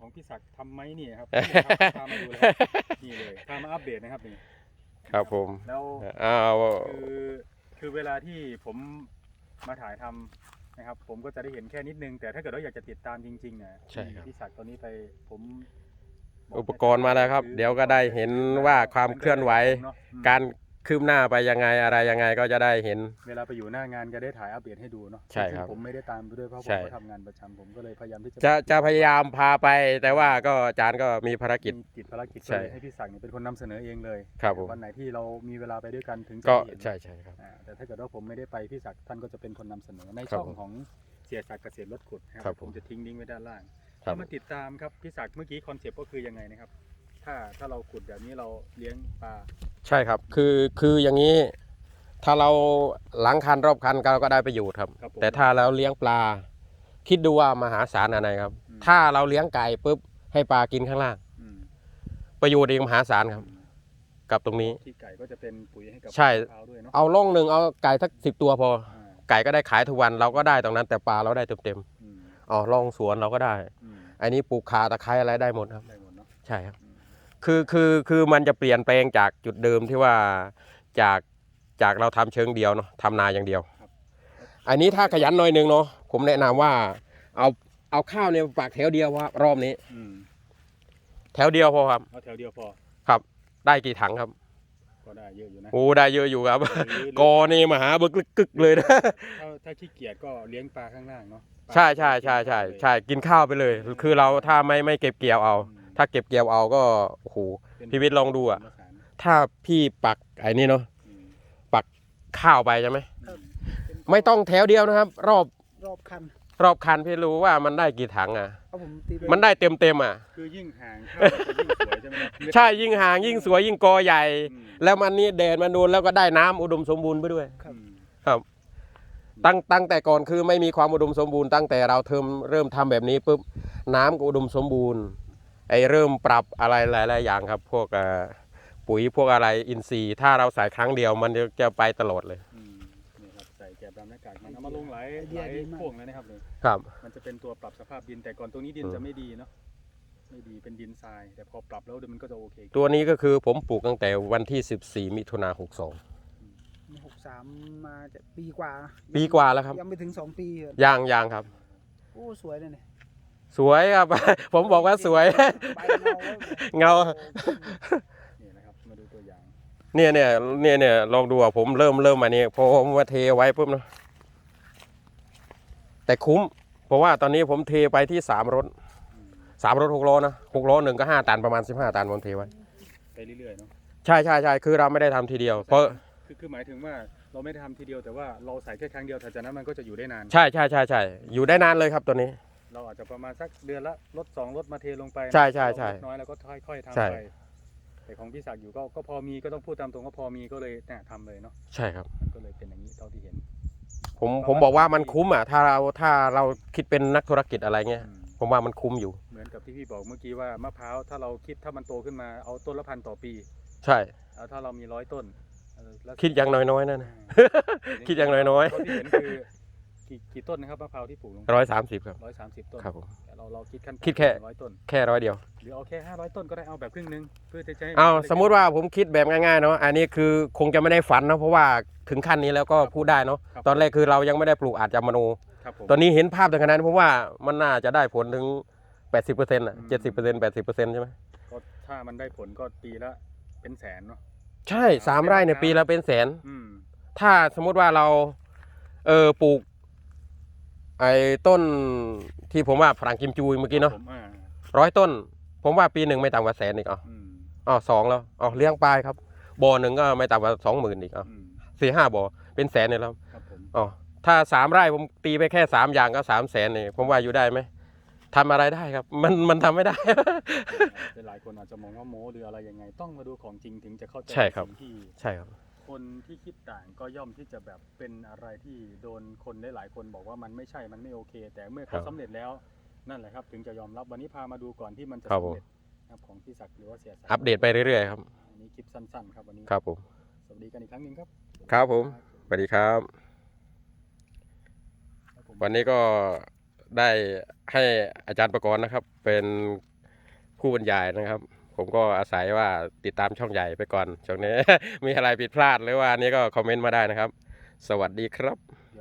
ของพี่ศักดิ์ทำไหมเนี่ยครับนี่ครับพามาดูเลยครับนี่เลยพามาอัปเดตนะครับนี่ครับผมแล้วอ้าวคือคือเวลาที่ผมมาถ่ายทำนะครับ ผมก็จะได้เห็นแค่นิดนึง แต่ถ้าเกิดว่าอยากจะติดตามจริงๆนะพี่ศักดิ์ตอนนี้ไปผมบอุปกรณ์มาแล้วครับ เดี๋ยวก็ได้เห็นว่าความเคลื่อนไหวเนอะอืมการ คืบหน้าไปยังไงอะไรยังไงก็จะได้เห็น เวลาไปอยู่หน้างานก็ได้ถ่ายอัปเดตให้ดูเนาะใช่ครับซึ่งผมไม่ได้ตามไปด้วยเพราะผใช่ มก็ทำงานประจำผมก็เลยพยายามที่จะจะจะพยายามพาไป แต่ว่าก็อาจารย์ก็มีภารกิจ มีติดภารกิจใช่ก็เลยให้พี่ศักดิ์เนี่ยเป็นคนนำเสนอเองเลยครับผม วันไหนที่เรามีเวลาไปด้วยกันถึงจะก็เห็น ใช่ใช่ครับ อ่าแต่ถ้าเกิดว่าผมไม่ได้ไปพี่ศักดิ์ท่านก็จะเป็นคนนำเสนอในครับช่องผมของเสียศักดิ์เกษตรรถขุดนะครับผมจะทิ้งลิงก์ไว้ด้านล่างครับถ้ามาติดตามครับพี่ศักดิ์เมื่อกี้คอนเซปต์ก็คือยังไงนะครับ ถ้าถ้าเราขุดแบบนี้เราเลี้ยงปลา ใช่ครับคือคืออย่างนี้ ถ้าเราหลังคันรอบคันเราก็ได้ประโยชน์ครับ ครับผม แต่ถ้าเราเลี้ยงปลา คิดดูว่ามหาศาลอะไรครับ อืม ถ้าเราเลี้ยงไก่ปุ๊บให้ปลากินข้างล่าง อืมประโยชน์เองมหาศาลครับ กับตรงนี้ที่ไก่ก็จะเป็นปุ๋ยให้กับใช่ มะพร้าวด้วยเนาะเอาล่องหนึ่งเอาไก่สักสิบตัวพอ อ่าไก่ก็ได้ขายทุกวันเราก็ได้ตรงนั้น แต่ปลาเราได้เต็มอืมๆอ๋อล่องสวนเราก็ได้ อืมอันนี้ปลูกขาตะไคร้อะไรได้หมดครับ ได้หมดเนาะใช่ครับ อืม คือคือคือมันจะเปลี่ยนแปลงจากจุดเดิมที่ว่าจากจากเราทำเชิงเดียวเนาะทำนาอย่างเดียว อันนี้ถ้าขยันหน่อยหนึงเนาะผมแนะนำว่า เอาเอาข้าวเนี่ยปากแถวเดียวว่ารอบนี้อืมแถวเดียวพอครับเอาแถวเดียวพอครับ ได้กี่ถังครับก็ได้เยอะอยู่นะโอ้ได้เยอะอยู่ครับหรือกอนี่มหาบึกลึกกึกเลยนะถ้าถ้าขี้เกียจก็เลี้ยงปลาข้างล่างเนาะปลาใช่ใช่ใช่ใช่ใช่กินข้าวไปเลย คือเราถ้าไม่ไม่เก็บเกี่ยวเอาอืม ถ้าเก็บเกี่ยวเอาก็โอ้โหเป็นพี่วิทย์ลองดูอะผสมผสานถ้าพี่ปักไอ้นี่เนาะอืมข้าวไปใช่ไหมอืมไม่ต้องแถวเดียวนะครับ รอบรอบคันรอบคันพี่รู้ว่ามันได้กี่ถังอะเอาผมตีไปมันได้เต็มเต็มๆอะ คือยิ่งห่างข้าวมันจะยิ่งสวยใช่ไหมครับใช่ยิ่งห่างยิ่งสวยยิ่งกอใหญ่อืมแล้วมันนี่แดดมันโดนแล้วก็ได้น้ำอุดมสมบูรณ์ไปด้วยครับอืมครับ ตั้งตั้งแต่ก่อนคือไม่มีความอุดมสมบูรณ์ตั้งแต่เราเทิมเริ่มทำแบบนี้ปุ๊บน้ำก็อุดมสมบูรณ์ ไอเริ่มปรับอะไรหลาย ๆ อย่างครับ พวกเอ่อปุ๋ยพวกอะไรอินทรีย์ถ้าเราใส่ครั้งเดียวมันจะไปตลอดเลยอืมนี่ครับใส่แกบดำหน้ากากมันเอามาลงหลายไอเดีหยลายดีมากพวกเลยนะครับเลยครับ มันจะเป็นตัวปรับสภาพดินแต่ก่อนตรงนี้ดินอืมจะไม่ดีเนาะไม่ดีเป็นดินทราย แต่พอปรับแล้วเดี๋ยวมันก็จะโอเค ตัวนี้ก็คือผมปลูกตั้งแต่วันที่ 14 มิถุนาหกสามมาจะปีกว่านะ62ปีกว่าแล้วครับ ยังไม่ถึงสองปีเหรอย่างย่างครับ โอ้ สวยเลยเนี่ย สวยครับ ผมบอกว่าสวย ใบเงาแล้วเงา นี่นะครับมาดูตัวอย่างเนี่ยเนี่ยเนี่ยเนี่ยลองดูอะผมเริ่มเริ่มมานี่พอผมมาเทไว้ปุ๊บเนอะแต่คุ้ม เพราะว่าตอนนี้ผมเทไปที่สามรถอืมสามรถหกล้อนะหกล้อหนึ่งก็ห้าตันประมาณสิบห้าตันผมเทไว้ ไปเรื่อยๆเนาะใช่ใช่ใช่คือเราไม่ได้ทำทีเดียว เพราะคือคือหมายถึงว่าเราไม่ได้ทำทีเดียวแต่ว่าเราใส่แค่ครั้งเดียวแต่จากนั้นมันก็จะอยู่ได้นาน ใช่ใช่ใช่ใช่อยู่ได้นานเลยครับตัวนี้ เราอาจจะประมาณสักเดือนละรถสองรถมาเทลงไปใช่ใช่ใช่เราลดน้อยแล้วก็ค่อยๆใช่ทำไปแต่ของพี่ศักดิ์อยู่ก็ก็พอมีก็ต้องพูดตามตรงก็พอมีก็เลยเนี่ยทำเลยเนาะใช่ครับ มันก็เลยเป็นอย่างนี้เท่าที่เห็น ผมประมาณผมบอกว่ามันสองปีคุ้มอะถ้าเราถ้าเราคิดเป็นนักธุรกิจอะไรเงี้ย อืม ผมว่ามันคุ้มอยู่ เหมือนกับที่พี่บอกเมื่อกี้ว่ามะพร้าวถ้าเราคิดถ้ามันโตขึ้นมาเอาต้นละพันต่อปีใช่ เอาถ้าเรามีร้อยต้นเออแล้วคิดอย่างน้อยๆนั่นนะอืมคิดอย่างน้อยๆ เท่าที่เห็นคือ กี่กี่ต้นนะครับมะพร้าวที่ปลูกลงร้อยสามสิบครับ ร้อยสามสิบต้นครับผม แต่เราเราคิดขั้นต่ำคิดแค่ ร้อยต้นแค่ร้อยเดียว หรือเอาแค่ห้าร้อยต้นก็ได้เอาแบบครึ่งหนึงเพื่อที่จะให้เอานได้สมมุติว่าผมคิดแบบง่ายๆเนาะ อันนี้คือคงจะไม่ได้ฝันเนาะเพราะว่าถึงขั้นนี้แล้วก็พูดได้เนาะครับตอนแรกคือเรายังไม่ได้ปลูกอาจจะมโน ครับผม ตอนนี้เห็นภาพถึงขนาดนั้นผมว่ามันน่าจะได้ผลถึง 80%อะอืม70% 80%ใช่ไหม ก็ถ้ามันได้ผลก็ปีละเป็นแสนเนาะ ใช่สามไร่เนี่ยปีละเป็นแสน อืม ถ้าสมมุติว่าเราเออปลูก ไอ้ต้นที่ผมว่าฝรั่งกิมจูเมื่อกี้เนาะผมอ่าร้อยต้น ผมว่าปีหนึ่งไม่ต่ำกว่าแสนอีกอ๋ออืมอ๋อสองแล้วอ๋อเลี้ยงปลายครับบ่อหนึ่งก็ไม่ต่ำกว่าสองหมื่นอีกอ๋ออืมสี่ห้าบ่อเป็นแสนเนี่ยแล้วครับผมอ๋อถ้าสามไร่ผมตีไปแค่สามอย่างก็สามแสนนี่ผมว่าอยู่ได้ไหมทำอะไรได้ครับ มันมันทำไม่ได้เป็นหลายคนอาจจะมองว่าโม้หรืออะไรยังไง ต้องมาดูของจริงถึงจะเข้าใจใช่ครับ สิ่งที่ใช่ครับ คนที่คิดต่างก็ย่อมที่จะแบบเป็นอะไรที่โดนคนหลายๆคนบอกว่ามันไม่ใช่มันไม่โอเค แต่เมื่อเขาสำเร็จแล้วนั่นแหละครับ ถึงจะยอมรับวันนี้พามาดูก่อนที่มันจะครับสำผมเร็จนะครับของพี่ศักดิ์หรือว่าเสียศักดิ์อัปเดตไปเรื่อยๆครับ อันนี้คลิปสั้นๆ ครับวันนี้ครับผม สวัสดีกันอีกครั้งหนึ่งครับครับผม สวัสดีครับ ครับผม วันนี้ก็ได้ให้อาจารย์ประกรณ์นะครับ เป็นผู้บรรยายนะครับ ผมก็อาศัยว่าติดตามช่องใหญ่ไปก่อนช่วงนี้ มีอะไรผิดพลาดหรือว่าอันนี้ก็คอมเมนต์มาได้นะครับ สวัสดีครับ